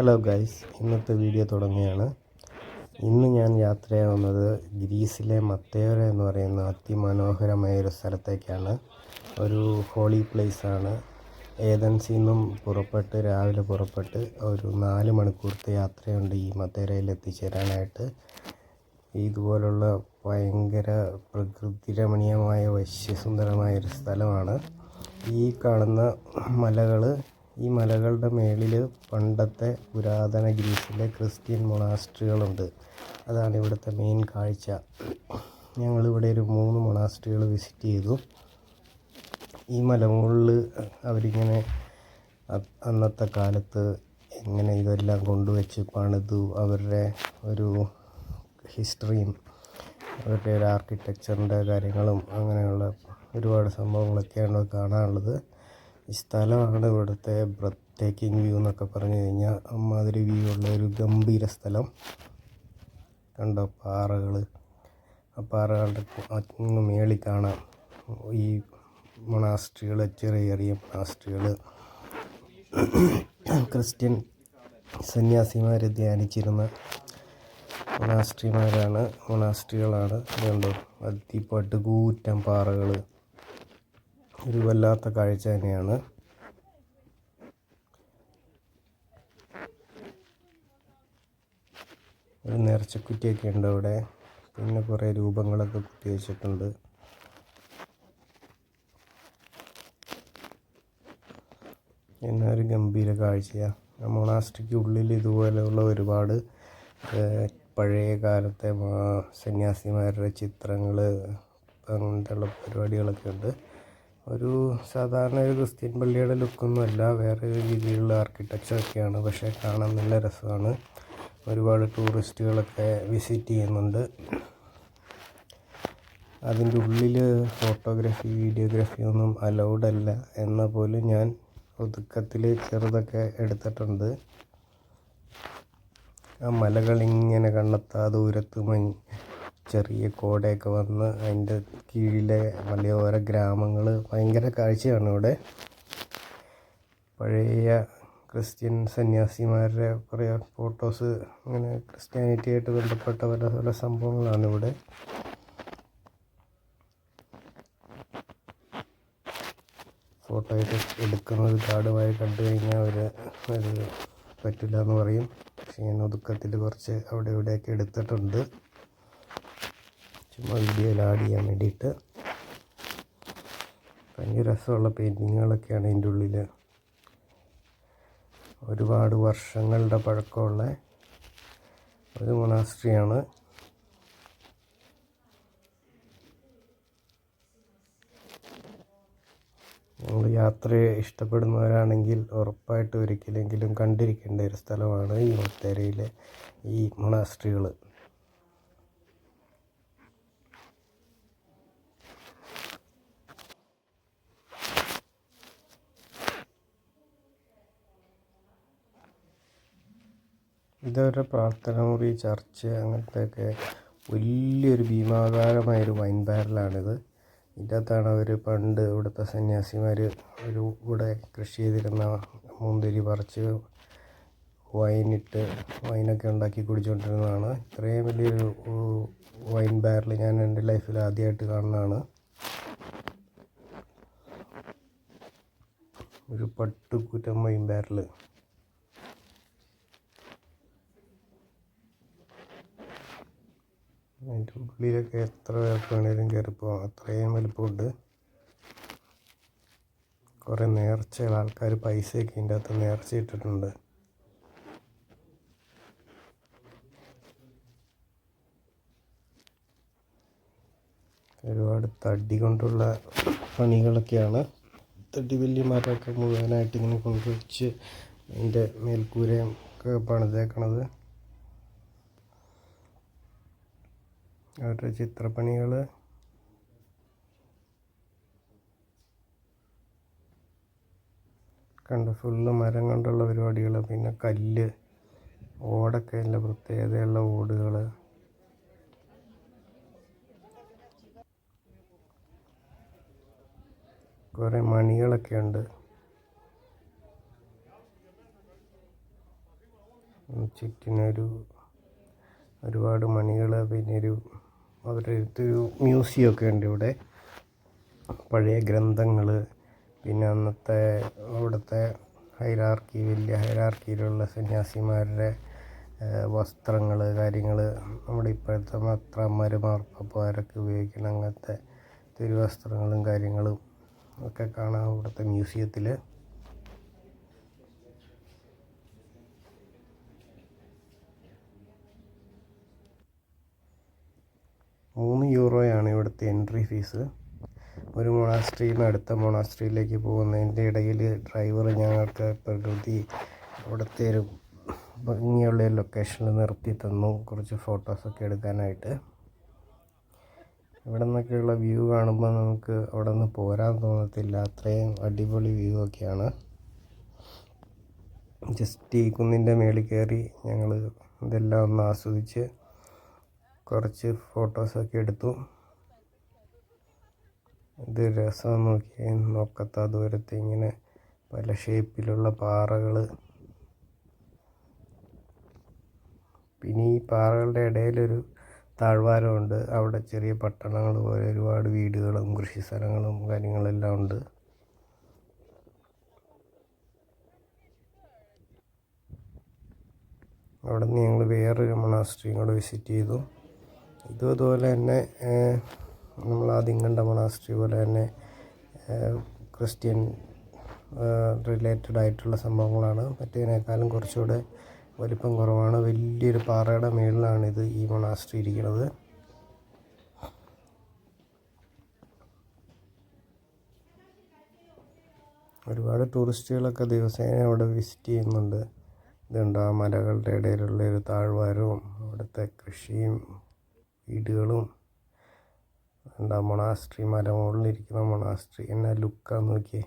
Hello guys ഇന്നത്തെ video തുടങ്ങുകയാണ്. ഇന്ന് ഞാൻ യാത്രയാവുന്നത് ഗ്രീസിലെ മത്തേര എന്ന് പറയുന്ന അതിമനോഹരമായ ഒരു സ്ഥലത്തേക്കാണ്. ഒരു ഹോളി പ്ലേസ് ആണ്. ഏതൻസിൽ നിന്നും പുറപ്പെട്ട് രാവിലെ പുറപ്പെട്ട് ഒരു നാല് മണിക്കൂർത്തെ യാത്രയുണ്ട് ഈ മത്തേരയിൽ എത്തിച്ചേരാനായിട്ട്. ഇതുപോലുള്ള ഭയങ്കര പ്രകൃതി രമണീയമായ വശ്യസുന്ദരമായ ഒരു സ്ഥലമാണ്. ഈ കാണുന്ന മലകൾ ഈ മലകളുടെ മേളിൽ പണ്ടത്തെ പുരാതന ഗ്രീസിലെ ക്രിസ്ത്യൻ മൊണാസ്ട്രികളുണ്ട്. അതാണ് ഇവിടുത്തെ മെയിൻ കാഴ്ച. ഞങ്ങളിവിടെ ഒരു മൂന്ന് മൊണാസ്ട്രികൾ വിസിറ്റ് ചെയ്തു. ഈ മലമുകളിൽ അവരിങ്ങനെ അന്നത്തെ കാലത്ത് എങ്ങനെ ഇതെല്ലാം കൊണ്ടുവച്ച് പണിതു അവരുടെ ഒരു ഹിസ്റ്ററിയും അവരുടെ ഒരു ആർക്കിടെക്ചറിന്റെ കാര്യങ്ങളും അങ്ങനെയുള്ള ഒരുപാട് സംഭവങ്ങളൊക്കെയാണ് കാണാനുള്ളത്. ഈ സ്ഥലമാണ് ഇവിടുത്തെ ബ്രത്ത് ടേക്കിംഗ് വ്യൂ എന്നൊക്കെ പറഞ്ഞു കഴിഞ്ഞാൽ അമ്മാതിരി വ്യൂ ഉള്ള ഒരു ഗംഭീര സ്ഥലം. കണ്ടോ പാറകൾ ആ പാറകളുടെ മേളിൽ കാണാം. ഈ മൊണാസ്ട്രികൾ ചെറിയ ചെറിയ മൊണാസ്ട്രികൾ ക്രിസ്ത്യൻ സന്യാസിമാർ ധ്യാനിച്ചിരുന്ന മൊണാസ്ട്രിമാരാണ് മൊണാസ്ട്രികളാണ് കണ്ടോ അതിപ്പട്ട് കൂറ്റൻ പാറകൾ ഒരു വല്ലാത്ത കാഴ്ച തന്നെയാണ്. ഒരു നേർച്ചക്കുറ്റിയൊക്കെ ഉണ്ട് അവിടെ. പിന്നെ കുറേ രൂപങ്ങളൊക്കെ കുത്തി വെച്ചിട്ടുണ്ട്. പിന്നെ ഒരു ഗംഭീര കാഴ്ചയാണ് ആ മൊണാസ്ട്രിക്ക് ഉള്ളിൽ ഇതുപോലെയുള്ള ഒരുപാട് പഴയ കാലത്തെ സന്യാസിമാരുടെ ചിത്രങ്ങൾ അങ്ങനത്തെയുള്ള പരിപാടികളൊക്കെ ഉണ്ട്. ഒരു സാധാരണ ഒരു ക്രിസ്ത്യൻ പള്ളിയുടെ ലുക്കൊന്നുമല്ല വേറെ രീതിയിലുള്ള ആർക്കിടെക്ചറൊക്കെയാണ് പക്ഷേ കാണാൻ നല്ല രസമാണ്. ഒരുപാട് ടൂറിസ്റ്റുകളൊക്കെ വിസിറ്റ് ചെയ്യുന്നുണ്ട്. അതിന്റെ ഉള്ളിൽ ഫോട്ടോഗ്രാഫി വീഡിയോഗ്രാഫി ഒന്നും അലൗഡ് അല്ല എന്ന പോലും ഞാൻ ഒതുക്കത്തിൽ ചെറുതൊക്കെ എടുത്തിട്ടുണ്ട്. ആ മലകളിങ്ങനെ കണ്ടെത്താ ദൂരത്ത് മഞ്ഞ് ചെറിയ കോടയൊക്കെ വന്ന് അതിന്റെ കീഴിലെ മലയോര ഗ്രാമങ്ങൾ ഭയങ്കര കാഴ്ചയാണ് ഇവിടെ പഴയ ക്രിസ്ത്യൻ സന്യാസിമാരുടെ കുറേ ഫോട്ടോസ് അങ്ങനെ ക്രിസ്ത്യാനിറ്റി ആയിട്ട് ബന്ധപ്പെട്ട പല പല സംഭവങ്ങളാണ് ഇവിടെ. ഫോട്ടോ എടുക്കുന്നത് കാടുമായി കണ്ടു കഴിഞ്ഞാൽ അവർ അത് പറ്റില്ല എന്ന് പറയും. പക്ഷേ ഞാൻ ഒതുക്കത്തിൽ കുറച്ച് അവിടെ ഇവിടെയൊക്കെ എടുത്തിട്ടുണ്ട്. ചുമ്മാ വീഡിയോയിൽ ആഡ് ചെയ്യാൻ വേണ്ടിയിട്ട്. ഭയങ്കര രസമുള്ള പെയിന്റിങ്ങുകളൊക്കെയാണ് അതിന്റെ ഉള്ളിൽ ഒരുപാട് വർഷങ്ങളുടെ പഴക്കമുള്ള ഒരു മൊണാസ്ട്രിയാണ് നിങ്ങൾ യാത്ര ഇഷ്ടപ്പെടുന്നവരാണെങ്കിൽ ഉറപ്പായിട്ട് ഒരിക്കലെങ്കിലും കണ്ടിരിക്കേണ്ട ഒരു സ്ഥലമാണ് ഈ മത്തേരയിലെ ഈ മൊണാസ്ട്രികൾ ഇതൊരു പ്രാർത്ഥന മുറി ചർച്ച് അങ്ങനത്തെയൊക്കെ വലിയൊരു ഭീമാകാരമായൊരു വൈൻ ബാരലാണിത് ഇതിന്റെ അകത്താണ് അവർ പണ്ട് ഇവിടുത്തെ സന്യാസിമാർ ഒരു ഇവിടെ കൃഷി ചെയ്തിരുന്ന മുന്തിരി പറിച്ച് വൈനിട്ട് വൈനൊക്കെ ഉണ്ടാക്കി കുടിച്ചുകൊണ്ടിരുന്നതാണ് ഇത്രയും വലിയൊരു വൈൻ ബാരൽ ഞാൻ എന്റെ ലൈഫിൽ ആദ്യമായിട്ട് കാണുന്നതാണ്. ഒരു പട്ടുകുറ്റം വൈൻ ബാരൽ അതിന്റെ ഉള്ളിലൊക്കെ എത്ര പേർക്ക് വേണേലും കയറിപ്പോവാം അത്രയും വലിപ്പമുണ്ട്. കുറേ നേർച്ചകൾ ആൾക്കാർ പൈസയൊക്കെ ഇതിന്റെ അകത്ത് നേർച്ച ഇട്ടിട്ടുണ്ട്. ഒരുപാട് തടി കൊണ്ടുള്ള പണികളൊക്കെയാണ്. തടി വലിയ മരമൊക്കെ മുഴുവനായിട്ട് ഇങ്ങനെ കൊണ്ടുവച്ച് അതിന്റെ മേൽക്കൂരയും ഒക്കെ പണിതേക്കണത്. അവരുടെ ചിത്രപ്പണികൾ കണ്ട് ഫുള്ള് മരം കൊണ്ടുള്ള പരിപാടികൾ പിന്നെ കല്ല് ഓടൊക്കെ നല്ല പ്രത്യേകതയുള്ള ഓടുകൾ കുറേ മണികളൊക്കെ ഉണ്ട്. ചുറ്റിനൊരു ഒരുപാട് മണികൾ പിന്നെ ഒരു അവരുടെ അടുത്തൊരു മ്യൂസിയം ഒക്കെ ഉണ്ട് ഇവിടെ. പഴയ ഗ്രന്ഥങ്ങൾ പിന്നെ അന്നത്തെ അവിടുത്തെ ഹൈറാർക്കി വലിയ ഹൈറാർക്കിയിലുള്ള സന്യാസിമാരുടെ വസ്ത്രങ്ങൾ കാര്യങ്ങൾ നമ്മുടെ ഇപ്പോഴത്തെ മാർപ്പാപ്പമാരൊക്കെ ഉപയോഗിക്കുന്ന അങ്ങനത്തെ തിരുവസ്ത്രങ്ങളും കാര്യങ്ങളും ഒക്കെ കാണാം ഇവിടുത്തെ മ്യൂസിയത്തിൽ മൂന്ന് യൂറോയാണ് ഇവിടുത്തെ എൻട്രി ഫീസ്. ഒരു മൊണാസ്ട്രിയിൽ നിന്ന് അടുത്ത മൊണാസ്ട്രിയിലേക്ക് പോകുന്നതിന്റെ ഇടയിൽ ഡ്രൈവർ ഞങ്ങൾക്ക് പ്രകൃതി അവിടുത്തെ ഒരു ഭംഗിയുള്ള ലൊക്കേഷനിൽ നിർത്തി തന്നു. കുറച്ച് ഫോട്ടോസൊക്കെ എടുക്കാനായിട്ട്. ഇവിടെ നിന്നൊക്കെയുള്ള വ്യൂ കാണുമ്പോൾ നമുക്ക് അവിടെ നിന്ന് പോരാൻ തോന്നത്തില്ല. അത്രയും അടിപൊളി വ്യൂ ഒക്കെയാണ്. ജസ്റ്റ് ഈ കുന്നിന്റെ മേളിൽ കയറി ഞങ്ങൾ ഇതെല്ലാം ഒന്ന് ആസ്വദിച്ച് കുറച്ച് ഫോട്ടോസൊക്കെ എടുത്തു. ഇത് രസം നോക്കി നോക്കത്ത ദൂരത്ത് ഇങ്ങനെ പല ഷേപ്പിലുള്ള പാറകൾ പിന്നെ ഈ പാറകളുടെ ഇടയിലൊരു താഴ്വാരമുണ്ട്. അവിടെ ചെറിയ പട്ടണങ്ങൾ പോലെ ഒരുപാട് വീടുകളും കൃഷി സ്ഥലങ്ങളും കാര്യങ്ങളെല്ലാം ഉണ്ട്. അവിടെ നിന്ന് ഞങ്ങൾ വേറൊരു മണാസ്ട്രിയും കൂടെ വിസിറ്റ് ചെയ്തു. ഇതും അതുപോലെ തന്നെ നമ്മൾ ആദ്യം കണ്ട മൊണാസ്ട്രി പോലെ തന്നെ ക്രിസ്ത്യൻ റിലേറ്റഡ് ആയിട്ടുള്ള സംഭവങ്ങളാണ്. മറ്റേതിനേക്കാളും കുറച്ചുകൂടെ വലിപ്പം കുറവാണ്. വലിയൊരു പാറയുടെ മുകളിലാണിത് ഈ മൊണാസ്ട്രി ഇരിക്കുന്നത്. ഒരുപാട് ടൂറിസ്റ്റുകളൊക്കെ ദിവസേന അവിടെ വിസിറ്റ് ചെയ്യുന്നുണ്ട്. ഇതുണ്ട് ആ മലകളുടെ ഇടയിലുള്ള ഒരു താഴ്വാരവും അവിടുത്തെ കൃഷിയും വീടുകളും. എന്താ മൊണാസ്ട്രി മരമുകളിലിരിക്കുന്ന മൊണാസ്ട്രി എന്നാ ലുക്കാന്ന് നോക്കിയേ.